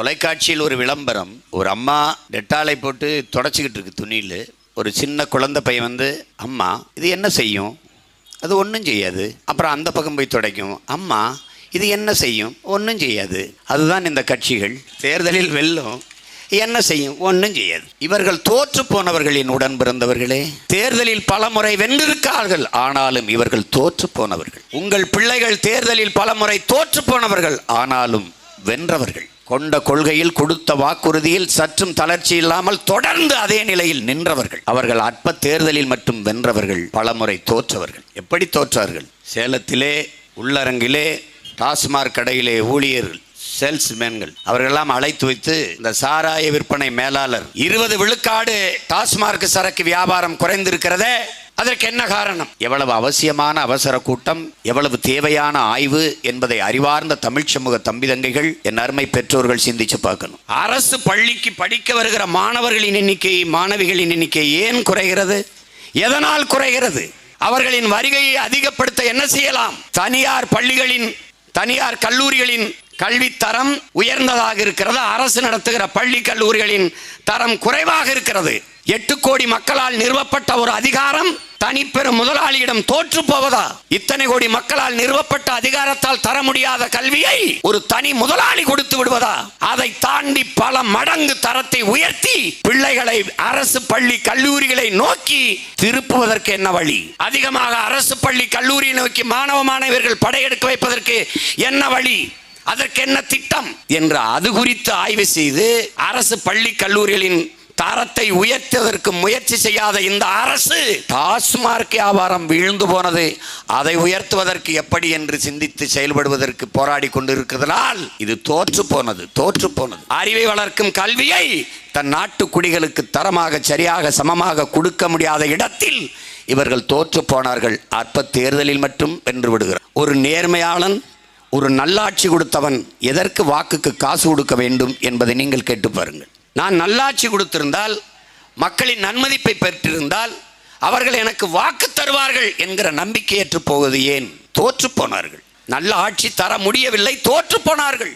தொலைக்காட்சியில் ஒரு விளம்பரம். ஒரு அம்மா டெட்டாலை போட்டு தொடச்சிக்கிட்டு இருக்கு துணியில். ஒரு சின்ன குழந்தை பையன் வந்து அம்மா இது என்ன செய்யும்? அது ஒன்றும் செய்யாது. அப்புறம் அந்த பக்கம் போய் துடைக்கும். அம்மா இது என்ன செய்யும்? ஒன்றும் செய்யாது. அதுதான் இந்த கட்சிகள். தேர்தலில் வெல்லும். என்ன செய்யும்? ஒன்றும் செய்யாது. இவர்கள் தோற்று போனவர்களின் உடன் பிறந்தவர்களே. தேர்தலில் பலமுறை வென்றிருக்கார்கள். ஆனாலும் இவர்கள் தோற்று போனவர்கள். உங்கள் பிள்ளைகள் தேர்தலில் பலமுறை தோற்று போனவர்கள். ஆனாலும் வென்றவர்கள். கொண்ட கொள்கையில் கொடுத்த வாக்குறுதியில் சற்றும் தளர்ச்சி இல்லாமல் தொடர்ந்து அதே நிலையில் நின்றவர்கள். அவர்கள் அற்ப தேர்தலில் மட்டும் வென்றவர்கள் பலமுறை தோற்றவர்கள். எப்படி தோற்றார்கள்? சேலத்திலே உள்ளரங்கிலே டாஸ்மாக் கடையிலே ஊழியர்கள். சேல்ஸ்மேன்கள் அவர்களெல்லாம் அழைத்து வைத்து இந்த சாராய விற்பனை மேலாளர் இருபது விழுக்காடு டாஸ்மார்க் சரக்கு வியாபாரம் குறைந்திருக்கிறதே அதற்கு என்ன காரணம்? எவ்வளவு அவசியமான அவசர கூட்டம் எவ்வளவு தேவையான ஆய்வு என்பதை அறிவார்ந்த தமிழ் சமூக தம்பிதங்கைகள் என் அருமை பெற்றோர்கள் சிந்திச்சு பார்க்கணும். அரசு பள்ளிக்கு படிக்க வருகிற மாணவர்களின் எண்ணிக்கை மாணவிகளின் எண்ணிக்கை ஏன் குறைகிறது? எதனால் குறைகிறது? அவர்களின் வருகையை அதிகப்படுத்த என்ன செய்யலாம்? தனியார் பள்ளிகளின் தனியார் கல்லூரிகளின் கல்வி தரம் உயர்ந்ததாக இருக்கிறது. அரசு நடத்துகிற பள்ளி கல்லூரிகளின் தரம் குறைவாக இருக்கிறது. எட்டு கோடி மக்களால் நிறுவப்பட்ட ஒரு அதிகாரம் தனிப்பெரும் முதலாளியிடம் தோற்று போவதா? இத்தனை கோடி மக்களால் நிறுவப்பட்ட அதிகாரத்தால் தர முடியாத கல்வியை ஒரு தனி முதலாளி கொடுத்து விடுவதா? அதை தாண்டி பல மடங்கு தரத்தை உயர்த்தி பிள்ளைகளை அரசு பள்ளி கல்லூரிகளை நோக்கி திருப்புவதற்கு என்ன வழி? அதிகமாக அரசு பள்ளி கல்லூரியை நோக்கி மாணவ மாணவர்கள் படையெடுக்க வைப்பதற்கு என்ன வழி? அதற்கு என்ன திட்டம்? என்று அது குறித்து ஆய்வு செய்து அரசு பள்ளி கல்லூரிகளின் தரத்தை உயர்த்துவதற்கு முயற்சி செய்யாத இந்த அரசு டாஸ்மார்க் வியாபாரம் வீழ்ந்து போனது. அதை உயர்த்துவதற்கு எப்படி என்று சிந்தித்து செயல்படுவதற்கு போராடி கொண்டிருக்கிறதால் இது தோற்று போனது தோற்று போனது. அறிவை வளர்க்கும் கல்வியை தன் நாட்டு குடிகளுக்கு தரமாக சரியாக சமமாக கொடுக்க முடியாத இடத்தில் இவர்கள் தோற்று போனார்கள். அற்ப தேர்தலில் மட்டும் வென்று விடுகிறார். ஒரு நேர்மையாளன் ஒரு நல்லாட்சி கொடுத்தவன் எதற்கு வாக்குக்கு காசு கொடுக்க வேண்டும் என்பதை நீங்கள் கேட்டு பாருங்கள். நான் நல்லாட்சி கொடுத்திருந்தால் மக்களின் நன்மதிப்பை பெற்றிருந்தால் அவர்கள் எனக்கு வாக்கு தருவார்கள் என்கிற நம்பிக்கையற்று போவது ஏன்? தோற்று போனார்கள். நல்ல ஆட்சி தர முடியவில்லை தோற்று போனார்கள்.